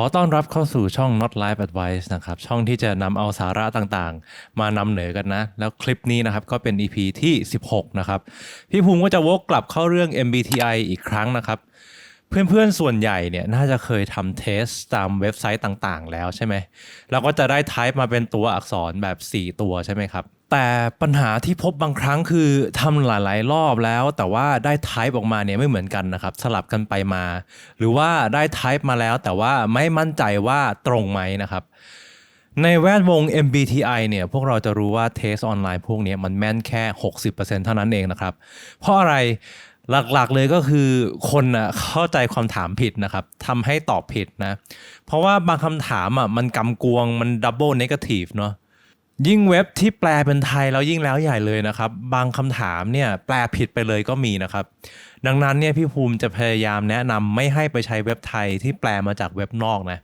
ขอต้อนรับเข้าสู่ช่อง Not Life Advice นะครับ ช่องที่จะนำเอาสาระต่างๆ มานำเหนือกันนะ แล้วคลิปนี้นะครับ ก็เป็น EP ที่ 16 นะครับ พี่ภูมิก็จะวกกลับเข้าเรื่อง MBTI อีกครั้งนะครับ เพื่อนๆ ส่วนใหญ่เนี่ยน่าจะเคยทำเทสตามเว็บไซต์ต่างๆ แล้วใช่ไหมแล้วก็จะได้ type มาเป็นตัวอักษรแบบ 4 ตัวใช่ไหมครับ แต่ปัญหาที่พบบางครั้งคือทำหลายๆ รอบแล้ว แต่ว่าได้ type ออกมาเนี่ยไม่เหมือนกันนะครับ สลับกันไปมา หรือว่าได้ type มาแล้ว แต่ว่าไม่มั่นใจว่าตรงไหมนะครับในแวดวง MBTI เนี่ยพวกเราจะรู้ว่าเทสออนไลน์พวกนี้มันแม่นแค่ 60%เท่านั้นเองนะครับ เพราะอะไร หลักๆเลยก็คือคนน่ะเข้าใจความถามผิดนะครับทำให้ตอบผิดนะ เพราะว่าบางคำถามอะมันกำกวงมันดับเบิลเนกาทีฟเนาะยิ่งเว็บที่แปลเป็นไทยแล้วยิ่งแล้วใหญ่เลยนะครับ บางคำถามเนี่ยแปลผิดไปเลยก็มีนะครับ ดังนั้นเนี่ยพี่ภูมิจะพยายามแนะนำไม่ให้ไปใช้เว็บไทยที่แปลมาจากเว็บนอกนะ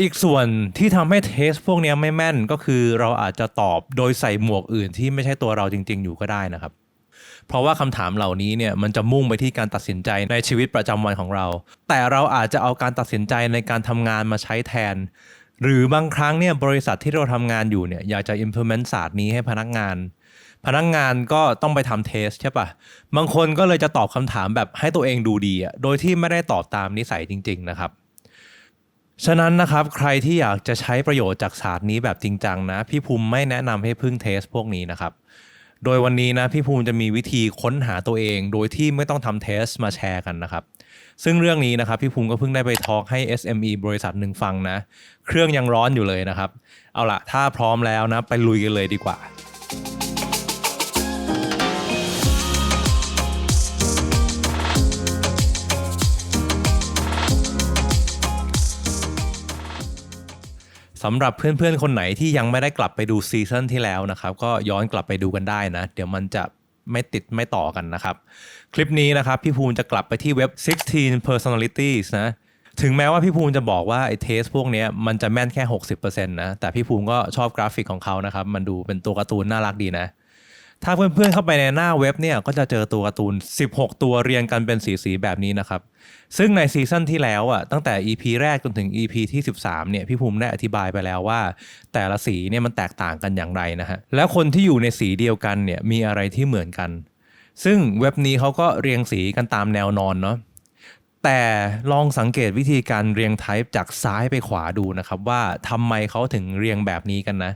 อีกส่วนที่ทำให้เทสพวกนี้ไม่แม่นก็คือเราอาจจะตอบโดยใส่หมวกอื่นที่ไม่ใช่ตัวเราจริง ๆ อยู่ก็ได้นะครับ เพราะว่าคำถามเหล่านี้เนี่ยมันจะมุ่งไปที่การตัดสินใจในชีวิตประจำวันของเรา แต่เราอาจจะเอาการตัดสินใจในการทำงานมาใช้แทน หรือบางครั้งเนี่ยบริษัทที่เราทำงานอยู่เนี่ยอยากจะ implement ศาสตร์นี้ให้พนักงาน พนักงานก็ต้องไปทำเทสใช่ปะบางคนก็เลยจะตอบคำถามแบบให้ตัวเองดูดีอะโดยที่ไม่ได้ตอบตามนิสัยจริง ๆ นะครับฉะนั้นนะครับใครที่อยากจะใช้ประโยชน์จากศาสตร์นี้แบบจริงจังนะ พี่ภูมิไม่แนะนำให้พึ่งเทสพวกนี้นะครับ โดยวันนี้นะพี่ภูมิจะมีวิธีค้นหาตัวเอง โดยที่ไม่ต้องทำเทสมาแชร์กันนะครับ ซึ่งเรื่องนี้นะครับพี่ภูมิก็เพิ่งได้ไปทอล์กให้ SME บริษัทหนึ่งฟังนะ เครื่องยังร้อนอยู่เลยนะครับ เอาละถ้าพร้อมแล้วนะไปลุยกันเลยดีกว่า สำหรับเพื่อนๆ คนไหนที่ยังไม่ได้กลับไปดูซีซั่นที่แล้วนะครับ ก็ย้อนกลับไปดูกันได้นะ เดี๋ยวมันจะไม่ติดไม่ต่อกันนะครับ คลิปนี้นะครับ พี่ภูมิจะกลับไปที่เว็บ 16 personalities นะ ถึงแม้ว่าพี่ภูมิจะบอกว่าไอ้เทสพวกนี้มันจะแม่นแค่ 60%นะ แต่พี่ภูมิก็ชอบกราฟิกของเขานะครับ มันดูเป็นตัวการ์ตูนน่ารักดีนะ ถ้าเพื่อนๆเข้าไปในหน้าเว็บเนี่ยก็จะเจอตัวการ์ตูน 16 ตัวเรียงกันเป็นสีๆแบบนี้นะครับ ซึ่งในซีซั่นที่แล้วอะตั้งแต่ EP แรกจนถึง EP ที่ 13เนี่ยพี่ภูมิได้อธิบายไปแล้วว่า แต่ละสีเนี่ยมันแตกต่างกันอย่างไรนะฮะแล้วคนที่อยู่ในสีเดียวกันเนี่ยมีอะไรที่เหมือนกัน ซึ่งเว็บนี้เขาก็เรียงสีกันตามแนวนอนเนาะแต่ลองสังเกตวิธีการเรียงไทป์จากซ้ายไปขวาดูนะครับว่าทำไมเขาถึงเรียงแบบนี้กันนะ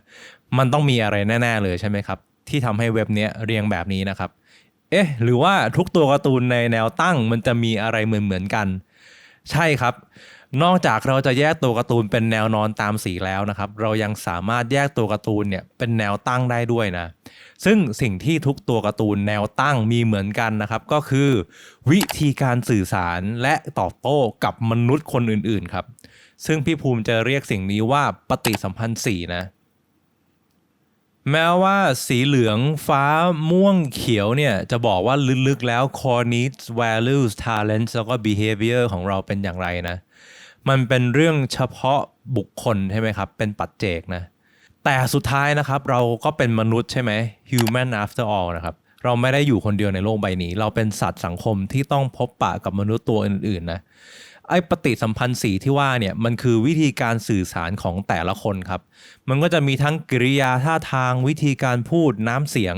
มันต้องมีอะไรแน่ ๆ เลยใช่ไหมครับ ที่ทำให้เว็บเนี้ยเรียงแบบนี้นะครับ เอ๊ะ หรือว่าทุกตัวการ์ตูนในแนวตั้งมันจะมีอะไรเหมือนๆกัน ใช่ครับ นอกจากเราจะแยกตัวการ์ตูนเป็นแนวนอนตามสีแล้วนะครับ เรายังสามารถแยกตัวการ์ตูนเนี่ยเป็นแนวตั้งได้ด้วยนะ ซึ่งสิ่งที่ทุกตัวการ์ตูนแนวตั้งมีเหมือนกันนะครับ ก็คือ วิธีการสื่อสารและตอบโต้กับมนุษย์คนอื่นๆครับ ซึ่งพี่ภูมิจะเรียกสิ่งนี้ว่าปฏิสัมพันธ์สีนะ แม้ว่าสีเหลืองฟ้าม่วงเขียวเนี่ย จะบอกว่าลึกๆแล้ว core needs values talents แล้วก็ behavior ของเราเป็นอย่างไรนะ มันเป็นเรื่องเฉพาะบุคคลใช่ไหมครับ เป็นปัจเจกนะ แต่สุดท้ายนะครับ เราก็เป็นมนุษย์ใช่ไหม human after all นะครับ เราไม่ได้อยู่คนเดียวในโลกใบนี้ เราเป็นสัตว์สังคมที่ต้องพบปะกับมนุษย์ตัวอื่นๆนะ ไอ้ปฏิสัมพันธ์สีที่ว่าเนี่ยมันคือวิธีการสื่อสารของแต่ละคนครับ มันก็จะมีทั้งกริยาท่าทางวิธีการพูดน้ำเสียง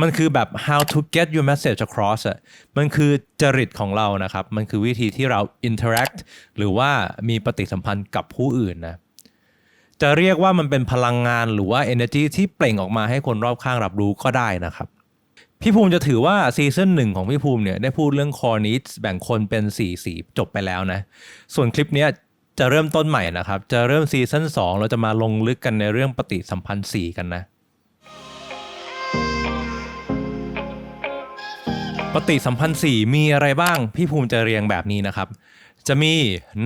มันคือแบบ how to get your message across อะมันคือจริตของเรานะครับ มันคือวิธีที่เรา interact หรือว่ามีปฏิสัมพันธ์กับผู้อื่นนะจะเรียกว่ามันเป็นพลังงานหรือว่า energy ที่เปล่งออกมาให้คนรอบข้างรับรู้ก็ได้นะครับ พี่ภูมิจะถือว่าซีซั่นหนึ่งของพี่ภูมิเนี่ยได้พูดเรื่อง core needs แบ่งคนเป็น4สีจบไปแล้วนะ ส่วนคลิปเนี้ยจะเริ่มต้นใหม่นะครับ จะเริ่มซีซั่น2เราจะมาลงลึกกันในเรื่องปฏิสัมพันธ์สีกันนะ ปฏิสัมพันธ์สี่มีอะไรบ้าง พี่ภูมิจะเรียงแบบนี้นะครับ จะมี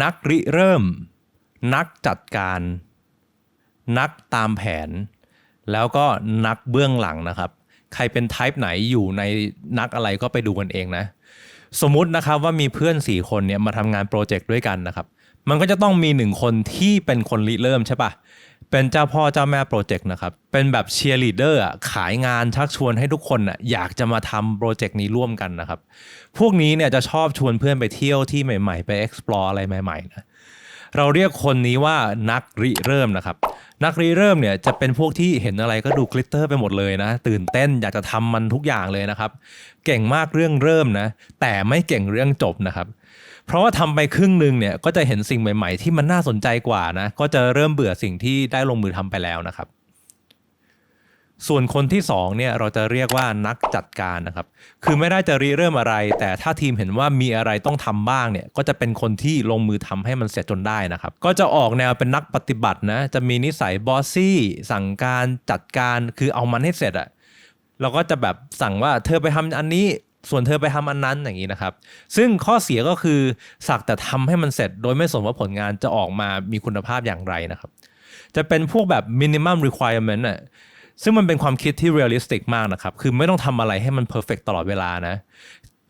นักริเริ่ม นักจัดการ นักตามแผน แล้วก็นักเบื้องหลังนะครับ ใครเป็นไทป์ไหนอยู่ในนักอะไรก็ไปดูกันเองนะ สมมุตินะครับว่ามีเพื่อน 4 คนเนี่ยมาทำงานโปรเจกต์ด้วยกันนะครับ มันก็จะต้องมีหนึ่งคนที่เป็นคนริเริ่มใช่ปะเป็นเจ้าพ่อเจ้าแม่โปรเจกต์นะครับ เป็นแบบเชียร์ลีดเดอร์ขายงานชักชวนให้ทุกคนอะอยากจะมาทำโปรเจกต์นี้ร่วมกันนะครับ พวกนี้เนี่ยจะชอบชวนเพื่อนไปเที่ยวที่ใหม่ ๆ ไป explore อะไรใหม่ๆนะ เราเรียกคนนี้ว่านักริเริ่มนะครับ นักริเริ่มเนี่ยจะเป็นพวกที่เห็นอะไรก็ดูกลิตเตอร์ไปหมดเลยนะ ตื่นเต้นอยากจะทำมันทุกอย่างเลยนะครับ เก่งมากเรื่องเริ่มนะ แต่ไม่เก่งเรื่องจบนะครับเพราะว่าทำไปครึ่งหนึ่งเนี่ยก็จะเห็นสิ่งใหม่ ๆ ที่มันน่าสนใจกว่านะ ก็จะเริ่มเบื่อสิ่งที่ได้ลงมือทำไปแล้วนะครับ ส่วนคนที่สองเนี่ยเราจะเรียกว่านักจัดการนะครับ คือไม่ได้จะริเริ่มอะไร แต่ถ้าทีมเห็นว่ามีอะไรต้องทำบ้างเนี่ยก็จะเป็นคนที่ลงมือทำให้มันเสร็จจนได้นะครับ ก็จะออกแนวเป็นนักปฏิบัตินะจะมีนิสัยบอสซี่สั่งการจัดการคือเอามันให้เสร็จอะเราก็จะแบบสั่งว่าเธอไปทำอันนี้ส่วนเธอไปทำอันนั้นอย่างนี้นะครับ ซึ่งข้อเสียก็คือสักแต่ทำให้มันเสร็จ โดยไม่สนว่าผลงานจะออกมามีคุณภาพอย่างไรนะครับ จะเป็นพวกแบบ minimum requirement อะ ซึ่งมันเป็นความคิดที่ realistic มากนะครับ คือไม่ต้องทำอะไรให้มัน perfect ตลอดเวลานะ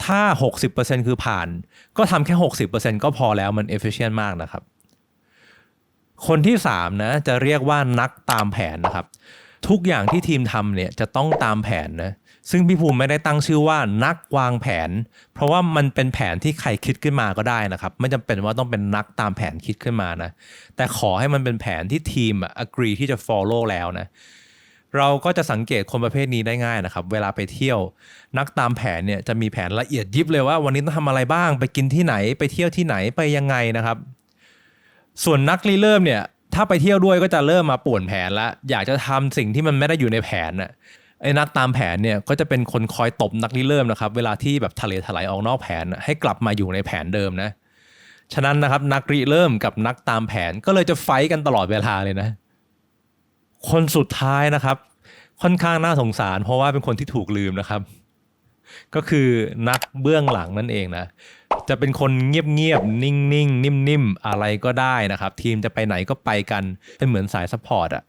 ถ้า 60%คือผ่าน ก็ทำแค่ 60%ก็พอแล้วมัน efficient มากนะครับ คนที่ 3 นะ จะเรียกว่านักตามแผนนะครับ ทุกอย่างที่ทีมทำเนี่ยจะต้องตามแผนนะซึ่งพี่ภูมิไม่ได้ตั้งชื่อว่านักวางแผน เพราะว่ามันเป็นแผนที่ใครคิดขึ้นมาก็ได้นะครับ ไม่จำเป็นว่าต้องเป็นนักตามแผนคิดขึ้นมานะ แต่ขอให้มันเป็นแผนที่ทีมอะ agree ที่จะ follow แล้วนะ เราก็จะสังเกตคนประเภทนี้ได้ง่ายนะครับ เวลาไปเที่ยวนักตามแผนเนี่ยจะมีแผนละเอียดยิบเลยว่าวันนี้ต้องทำอะไรบ้าง ไปกินที่ไหนไปเที่ยวที่ไหนไปยังไงนะครับ ส่วนนักรีเริ่มเนี่ยถ้าไปเที่ยวด้วยก็จะเริ่มมาป่วนแผนและอยากจะทำสิ่งที่มันไม่ได้อยู่ในแผนน่ะไอ้นักตามแผนเนี่ยก็จะเป็นคนคอยตบนักรีเริ่มนะครับ เวลาที่แบบทะเลถลายออกนอกแผนให้กลับมาอยู่ในแผนเดิมนะฉะนั้นนะครับนักริเริ่มกับนักตามแผนก็เลยจะไฟท์กันตลอดเวลาเลยนะ คนสุดท้ายนะครับ ค่อนข้างน่าสงสาร เพราะว่าเป็นคนที่ถูกลืมนะครับ ก็คือนักเบื้องหลังนั่นเองนะ จะเป็นคนเงียบๆนิ่งๆนิ่มๆอะไรก็ได้นะครับ ทีมจะไปไหนก็ไปกันเป็นเหมือนสายซัพพอร์ตอะ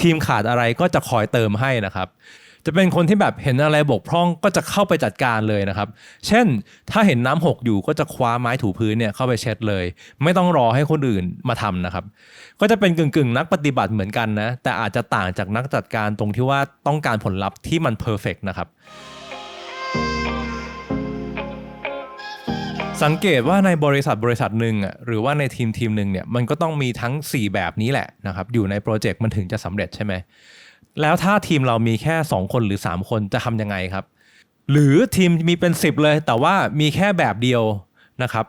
ทีมขาดอะไรก็จะคอยเติมให้นะครับ จะเป็นคนที่แบบเห็นอะไรบกพร่องก็จะเข้าไปจัดการเลยนะครับ เช่น ถ้าเห็นน้ำหกอยู่ก็จะคว้าไม้ถูพื้นเนี่ยเข้าไปเช็ดเลย ไม่ต้องรอให้คนอื่นมาทำนะครับ ก็จะเป็นกึ่งๆ นักปฏิบัติเหมือนกันนะแต่อาจจะต่างจากนักจัดการตรงที่ว่าต้องการผลลัพธ์ที่มันเพอร์เฟกนะครับสังเกตว่าในบริษัทบริษัทหนึ่งอะหรือว่าในทีมทีมหนึ่งเนี่ยมันก็ต้องมีทั้ง 4 แบบนี้แหละนะครับอยู่ในโปรเจกต์มันถึงจะสำเร็จใช่ไหม แล้วถ้าทีมเรามีแค่ 2 คนหรือ 3 คนจะทำยังไงครับ หรือทีมมีเป็น 10 เลย แต่ว่ามีแค่แบบเดียวนะครับ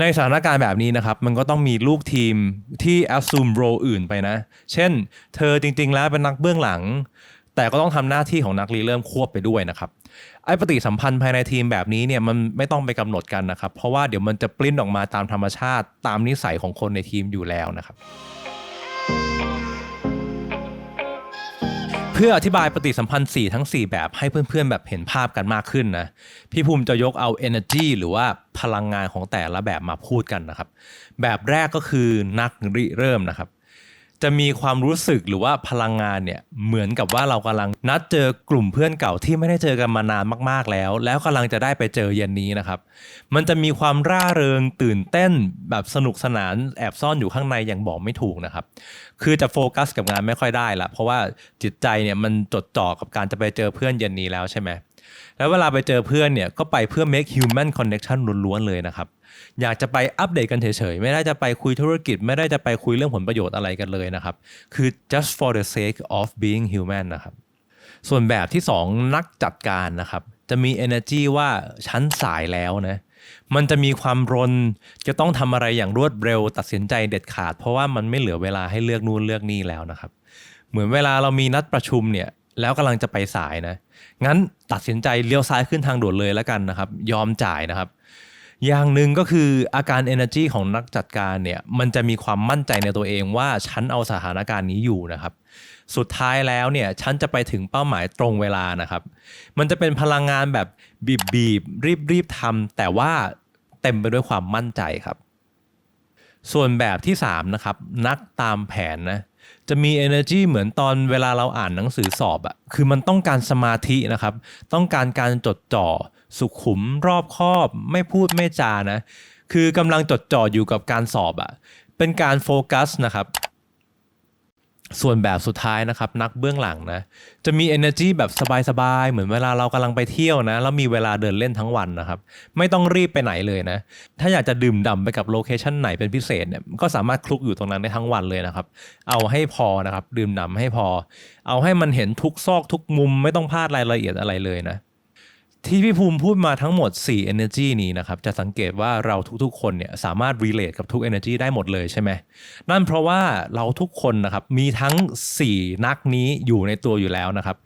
ในสถานการณ์แบบนี้นะครับ มันก็ต้องมีลูกทีมที่ assume role อื่นไปนะ เช่น เธอจริง ๆ แล้วเป็นนักเบื้องหลัง แต่ก็ต้องทำหน้าที่ของนักรีเริ่มควบไปด้วยนะครับไอ้ปฏิสัมพันธ์ภายในทีมแบบนี้เนี่ยมันไม่ต้องไปกำหนดกันนะครับ เพราะว่าเดี๋ยวมันจะปลิ้นออกมาตามธรรมชาติตามนิสัยของคนในทีมอยู่แล้วนะครับ พื่ออธิบายปฏิสัมพันธ์4ทั้ง 4 แบบให้เพื่อนๆ แบบเห็นภาพกันมากขึ้นนะ พี่ภูมิจะยกเอา energy หรือว่าพลังงานของแต่ละแบบมาพูดกันนะครับ แบบแรกก็คือนักริเริ่มนะครับ จะมีความรู้สึกหรือว่าพลังงานเนี่ยเหมือนกับว่าเรากำลังนัดเจอกลุ่มเพื่อนเก่าที่ไม่ได้เจอกันมานานมาก ๆแล้ว แล้วกำลังจะได้ไปเจอเย็นนี้นะครับ มันจะมีความร่าเริงตื่นเต้นแบบสนุกสนานแอบซ่อนอยู่ข้างในอย่างบอกไม่ถูกนะครับ คือจะโฟกัสกับงานไม่ค่อยได้ละเพราะว่าจิตใจเนี่ยมันจดจ่อกับการจะไปเจอเพื่อนเย็นนี้แล้วใช่ไหม แล้วเวลาไปเจอเพื่อนเนี่ยก็ไปเพื่อ make human connection ล้วนๆเลยนะครับ อยากจะไปอัปเดตกันเฉยๆ ไม่ได้จะไปคุยธุรกิจ ไม่ได้จะไปคุยเรื่องผลประโยชน์อะไรกันเลยนะครับ คือ just for the sake of being human นะครับ ส่วนแบบที่ 2 นักจัดการนะครับ จะมี energy ว่าฉันสายแล้วนะมันจะมีความรนจะต้องทำอะไรอย่างรวดเร็ว ตัดสินใจเด็ดขาด เพราะว่ามันไม่เหลือเวลาให้เลือกนู่นเลือกนี่แล้วนะครับ เหมือนเวลาเรามีนัดประชุมเนี่ย แล้วกำลังจะไปสายนะ งั้นตัดสินใจเลี้ยวซ้ายขึ้นทางด่วนเลยแล้วกันนะครับ ยอมจ่ายนะครับ อย่างหนึ่งก็คืออาการ energy ของนักจัดการเนี่ยมันจะมีความมั่นใจในตัวเองว่าฉันเอาสถานการณ์นี้อยู่นะครับ สุดท้ายแล้วเนี่ยฉันจะไปถึงเป้าหมายตรงเวลานะครับ มันจะเป็นพลังงานแบบบีบบีบรีบรีบทำแต่ว่าเต็มไปด้วยความมั่นใจครับ ส่วนแบบที่3นะครับนักตามแผนนะ จะมี energy เหมือนตอนเวลาเราอ่านหนังสือสอบอะคือมันต้องการสมาธินะครับ ต้องการการจดจ่อ สุขุมรอบคอบไม่พูดไม่จานะ คือกำลังจดจ่ออยู่กับการสอบอะเป็นการโฟกัสนะครับ ส่วนแบบสุดท้ายนะครับนักเบื้องหลังนะจะมี energy แบบสบายๆ เหมือนเวลาเรากำลังไปเที่ยวนะแล้วมีเวลาเดินเล่นทั้งวันนะครับ ไม่ต้องรีบไปไหนเลยนะ ถ้าอยากจะดื่มด่ำไปกับโลเคชันไหนเป็นพิเศษเนี่ยก็สามารถคลุกอยู่ตรงนั้นได้ทั้งวันเลยนะครับ เอาให้พอนะครับ ดื่มด่ำให้พอ เอาให้มันเห็นทุกซอกทุกมุมไม่ต้องพลาดรายละเอียดอะไรเลยนะ ที่พี่ภูมิพูดมาทั้งหมด 4 energy นี้นะครับ จะสังเกตว่าเราทุกๆ คนเนี่ยสามารถ relate กับทุก energy ได้หมดเลยใช่ไหม นั่นเพราะว่าเราทุกคนนะครับ มีทั้ง 4 นักนี้อยู่ในตัวอยู่แล้วนะครับ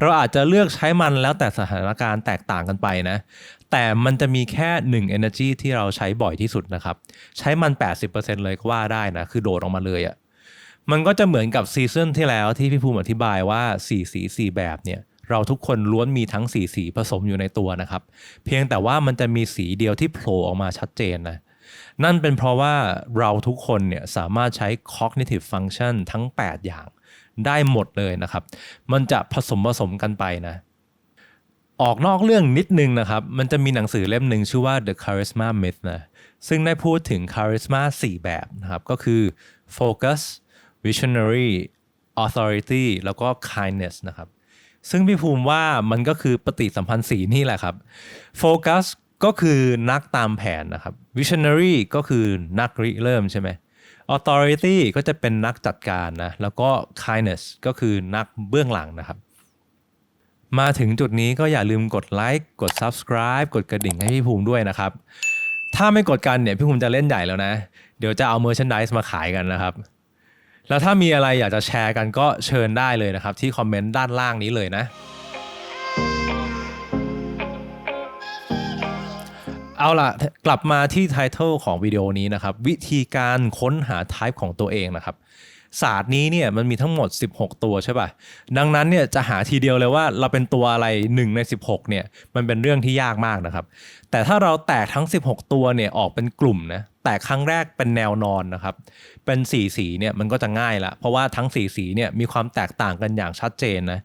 เราอาจจะเลือกใช้มันแล้วแต่สถานการณ์แตกต่างกันไปนะ แต่มันจะมีแค่ 1 energy ที่เราใช้บ่อยที่สุดนะครับ ใช้มัน 80%เลยก็ว่าได้นะ คือโดดออกมาเลยอะมันก็จะเหมือนกับซีซั่นที่แล้วที่พี่ภูมิอธิบายว่าสีสีสีแบบเนี่ย เราทุกคนล้วนมีทั้งสีสีผสมอยู่ในตัวนะครับ เพียงแต่ว่ามันจะมีสีเดียวที่โผล่ออกมาชัดเจนนะนั่นเป็นเพราะว่าเราทุกคนเนี่ยสามารถใช้ cognitive function ทั้ง 8 อย่างได้หมดเลยนะครับ มันจะผสมผสมกันไปนะ ออกนอกเรื่องนิดนึงนะครับ มันจะมีหนังสือเล่มหนึ่งชื่อว่า The Charisma Myth นะ ซึ่งได้พูดถึง charisma 4 แบบนะครับ ก็คือ focus visionary authority แล้วก็ kindness นะครับ ซึ่งพี่ภูมิว่ามันก็คือปฏิสัมพันธ์สีนี่แหละครับ focus ก็คือนักตามแผนนะครับ visionary ก็คือนักริเริ่มใช่ไหม authority ก็จะเป็นนักจัดการนะ แล้วก็ kindness ก็คือนักเบื้องหลังนะครับ มาถึงจุดนี้ก็อย่าลืมกดไลค์กด subscribe กดกระดิ่งให้พี่ภูมิด้วยนะครับ ถ้าไม่กดกันเนี่ยพี่ภูมิจะเล่นใหญ่แล้วนะ เดี๋ยวจะเอา merchandise มาขายกันนะครับ แล้วถ้ามีอะไรอยากจะแชร์กันก็เชิญได้เลยนะครับ ที่คอมเมนต์ด้านล่างนี้เลยนะ เอาล่ะ กลับมาที่ไทท l e ของวิดีโอนี้นะครับ วิธีการค้นหา type ของตัวเองนะครับศาสตร์นี้เนี่ยมันมีทั้งหมด 16 ตัวใช่ป่ะ ดังนั้นเนี่ยจะหาทีเดียวเลยว่าเราเป็นตัวอะไร 1 ใน 16เนี่ยมันเป็นเรื่องที่ยากมากนะครับ แต่ถ้าเราแตกทั้ง 16 ตัวเนี่ยออกเป็นกลุ่มนะ แตกครั้งแรกเป็นแนวนอนนะครับ เป็นสีสีเนี่ยมันก็จะง่ายละ เพราะว่าทั้งสีสีเนี่ยมีความแตกต่างกันอย่างชัดเจนนะ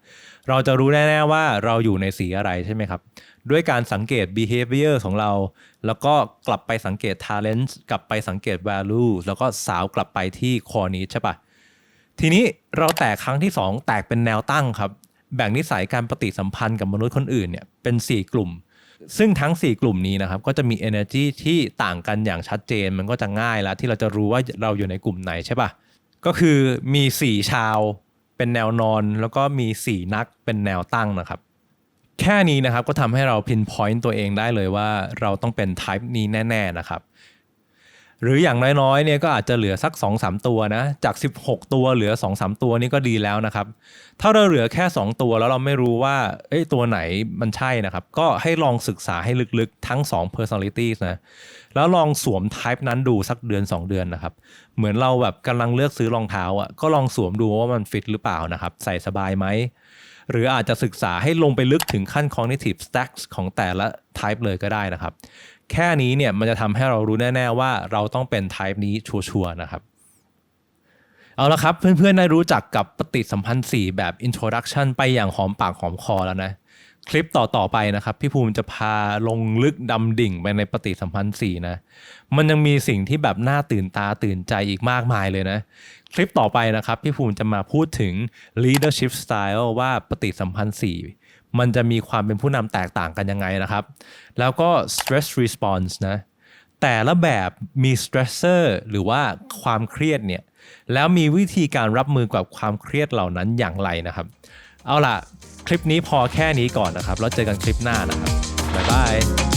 เราจะรู้แน่ๆว่าเราอยู่ในสีอะไรใช่ไหมครับ ด้วยการสังเกต behavior ของเรา แล้วก็กลับไปสังเกต talent กลับไปสังเกต value แล้วก็สาวกลับไปที่ core need ใช่ปะทีนี้เราแตกครั้งที่ 2 แตกเป็นแนวตั้งครับ แบ่งนิสัยการปฏิสัมพันธ์กับมนุษย์คนอื่นเนี่ยเป็น 4 กลุ่ม ซึ่งทั้ง 4 กลุ่มนี้นะครับ ก็จะมี energy ที่ต่างกันอย่างชัดเจนมันก็จะง่ายแล้ว ที่เราจะรู้ว่าเราอยู่ในกลุ่มไหนใช่ปะก็คือมี 4 ชาวเป็นแนวนอน แล้วก็มี 4 นักเป็นแนวตั้งนะครับ แค่นี้นะครับก็ทำให้เรา pinpoint ตัวเองได้เลยว่าเราต้องเป็น type นี้แน่ ๆ นะครับ หรืออย่างน้อยๆเนี่ยก็อาจจะเหลือสัก 2-3 ตัวนะ จาก 16 ตัวเหลือ 2-3 ตัวนี่ก็ดีแล้วนะครับ ถ้าเราเหลือแค่ 2 ตัวแล้วเราไม่รู้ว่าเอ้ตัวไหนมันใช่นะครับ ก็ให้ลองศึกษาให้ลึกๆทั้ง 2 personalities นะ แล้วลองสวม type นั้นดูสักเดือน 2 เดือนนะครับ เหมือนเราแบบกำลังเลือกซื้อรองเท้าอะก็ลองสวมดูว่ามันฟิตหรือเปล่านะครับ ใส่สบายไหม หรืออาจจะศึกษาให้ลงไปลึกถึงขั้น cognitive stacks ของแต่ละ type เลยก็ได้นะครับ แค่นี้เนี่ยมันจะทำให้เรารู้แน่ ๆ ว่าเราต้องเป็น type นี้ชัวร์ๆนะครับเอาละครับ เพื่อนๆได้รู้จักกับปฏิสัมพันธ์ 4 แบบ introduction ไปอย่างหอมปากหอมคอแล้วนะ คลิปต่อ ๆ ไปนะครับ พี่ภูมิจะพาลงลึกดำดิ่งไปในปฏิสัมพันธ์ 4 นะ มันยังมีสิ่งที่แบบน่าตื่นตาตื่นใจอีกมากมายเลยนะ คลิปต่อไปนะครับ พี่ภูมิจะมาพูดถึง leadership style ว่าปฏิสัมพันธ์4มันจะมีความเป็นผู้นำแตกต่างกันยังไงนะครับ แล้วก็ stress response นะแต่ละแบบมี stressor หรือว่าความเครียดเนี่ยแล้วมีวิธีการรับมือกับความเครียดเหล่านั้นอย่างไรนะครับ เอาล่ะ คลิปนี้พอแค่นี้ก่อนนะครับ แล้วเจอกันคลิปหน้านะครับ บ๊ายบาย